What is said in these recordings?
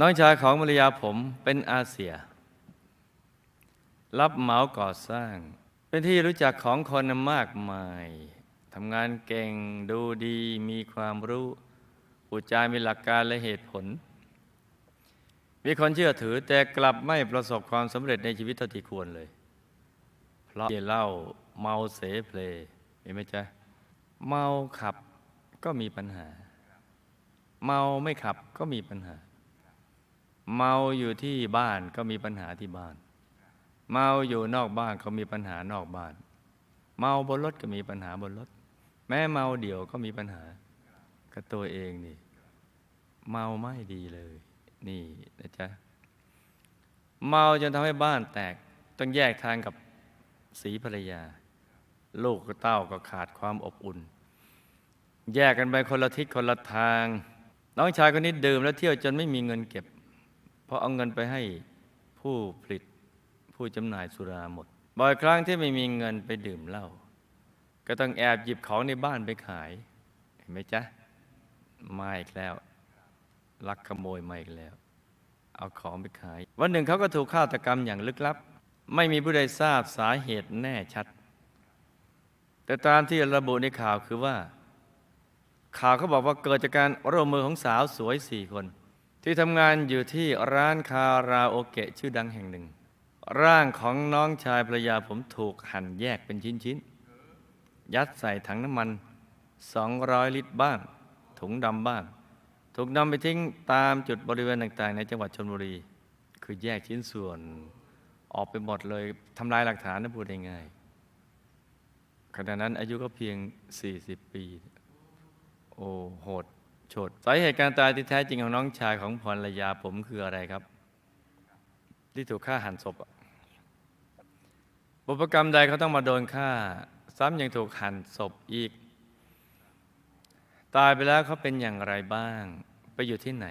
น้องชายของภรรยาผมเป็นอาเซีย รับเหมาก่อสร้าง เป็นที่รู้จักของคนมากมายทำงานเก่งดูดีมีความรู้พูดจามีหลักการและเหตุผล มีคนเชื่อถือแต่กลับไม่ประสบความสำเร็จในชีวิตเท่าที่ควรเลย เพราะเหล้าเมาเสเพลเห็นไหมจ๊ะเมาขับก็มีปัญหา เมาไม่ขับก็มีปัญหา เมาอยู่ที่บ้านก็มีปัญหาที่บ้าน เมาอยู่นอกบ้านก็มีปัญหานอกบ้าน เมาบนรถก็มีปัญหาบนรถ แม้เมาเดี่ยวก็มีปัญหากับตัวเองนี่ เมาไม่ดีเลย นี่นะจ๊ะเมาจนทำให้บ้านแตกต้องแยกทางกับสีภรรยา ลูกกับเต้าก็ขาดความอบอุ่น แยกกันไปคนละทิศคนละทาง น้องชายคนนี้ดื่มแล้วเที่ยวจนไม่มีเงินเก็บ พราะเอาเงินไปให้ผู้ผลิตผู้จำหน่ายสุราหมด บ่อยครั้งที่ไม่มีเงินไปดื่มเหล้าก็ต้องแอบหยิบของในบ้านไปขาย เห็นไหมจ๊ะมาอีกแล้ว ลักขโมยมาอีกแล้ว เอาของไปขาย วันหนึ่งเขาก็ถูกฆาตกรรมอย่างลึกลับ ไม่มีผู้ใดทราบสาเหตุแน่ชัด แต่ตามที่ระบุในข่าวคือว่า ข่าวเขาบอกว่าเกิดจากการร่วมมือของสาวสวยสี่คน ที่ทำงานอยู่ที่ร้านคาราโอเกะชื่อดังแห่งหนึ่ง ร่างของน้องชายภรรยาผมถูกหั่นแยกเป็นชิ้นๆ ยัดใส่ถังน้ำมัน 200 ลิตรบ้าง ถุงดำบ้าง ถูกนำไปทิ้งตามจุดบริเวณต่างๆ ในจังหวัดชนบุรี คือแยกชิ้นส่วนออกไปหมดเลยทำลายหลักฐานนะพูดง่ายๆขณะนั้นอายุก็เพียง 40 ปี โอ้โหด โฉดสาเหตุการตายที่แท้จริงของน้องชายของภรรยาผมคืออะไรครับ ที่ถูกฆ่าหันศพอะบุพกรรมใดเขาต้องมาโดนฆ่า ซ้ำยังถูกหั่นศพอีก ตายไปแล้วเขาเป็นอย่างไรบ้าง ไปอยู่ที่ไหน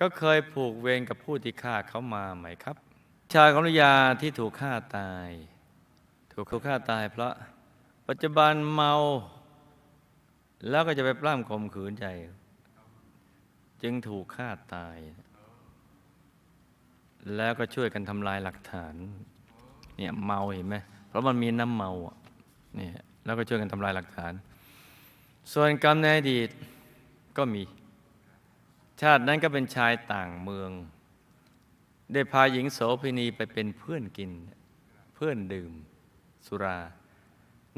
ก็เคยผูกเวรกับผู้ที่ฆ่าเขามาไหมครับ ชายของภรรยาที่ถูกฆ่าตาย ถูกเขาฆ่าตายเพราะปัจจุบันเมา แล้วก็จะไปปล้ำข่มขืนใจ จึงถูกฆ่าตาย แล้วก็ช่วยกันทำลายหลักฐาน เนี่ยเมาเห็นไหมเพราะมันมีน้ำเมาเนี่ยแล้วก็ช่วยกันทำลายหลักฐาน ส่วนกรรมในอดีตก็มี ชาตินั้นก็เป็นชายต่างเมือง ได้พาหญิงโสเภณีไปเป็นเพื่อนกิน เพื่อนดื่ม สุรา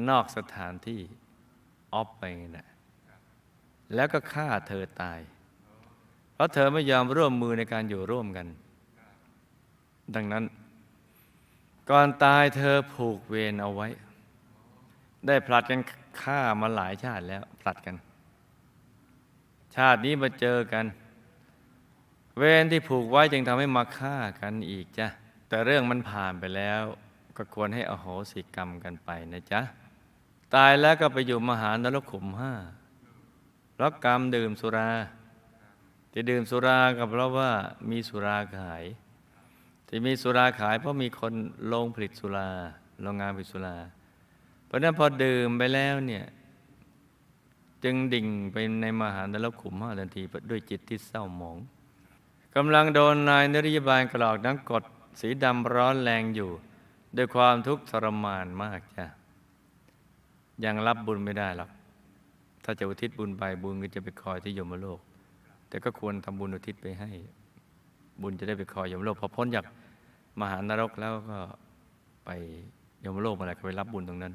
นอกสถานที่ ออฟไปนะแล้วก็ฆ่าเธอตาย เพราะเธอไม่ยอมร่วมมือในการอยู่ร่วมกัน ดังนั้น ก่อนตายเธอผูกเวรเอาไว้ ได้ผลัดกันฆ่ามาหลายชาติแล้วผลัดกัน ชาตินี้มาเจอกัน เวรที่ผูกไว้จึงทำให้มาฆ่ากันอีกจ้ะแต่เรื่องมันผ่านไปแล้วก็ควรให้อโหสิกรรมกันไปนะจ๊ะ ตายแล้วก็ไปอยู่มหานรกขุมห้าเพราะกรรมดื่มสุราที่ดื่มสุราก็เพราะว่ามีสุราขาย ที่มีสุราขายเพราะมีคนลงผลิตสุราโรงงานผลิตสุรา เพราะนั้นพอดื่มไปแล้วเนี่ยจึงดิ่งไปในมหานรกขุมห้าทันทีด้วยจิตที่เศร้าหมองกำลังโดนนายนริยบาลกรอกน้ำกดสีดำร้อนแรงอยู่ ด้วยความทุกข์ทรมานมากจ้ะ ยังรับบุญไม่ได้หรอกถ้าจะอุทิศบุญไปบุญก็จะไปคอยที่ยมโลก แต่ก็ควรทำบุญอุทิศไปให้ บุญจะได้ไปคอยยมโลกพอพ้นจากมหานรกแล้วก็ไปยมโลกอะไรก็ไปรับบุญตรงนั้น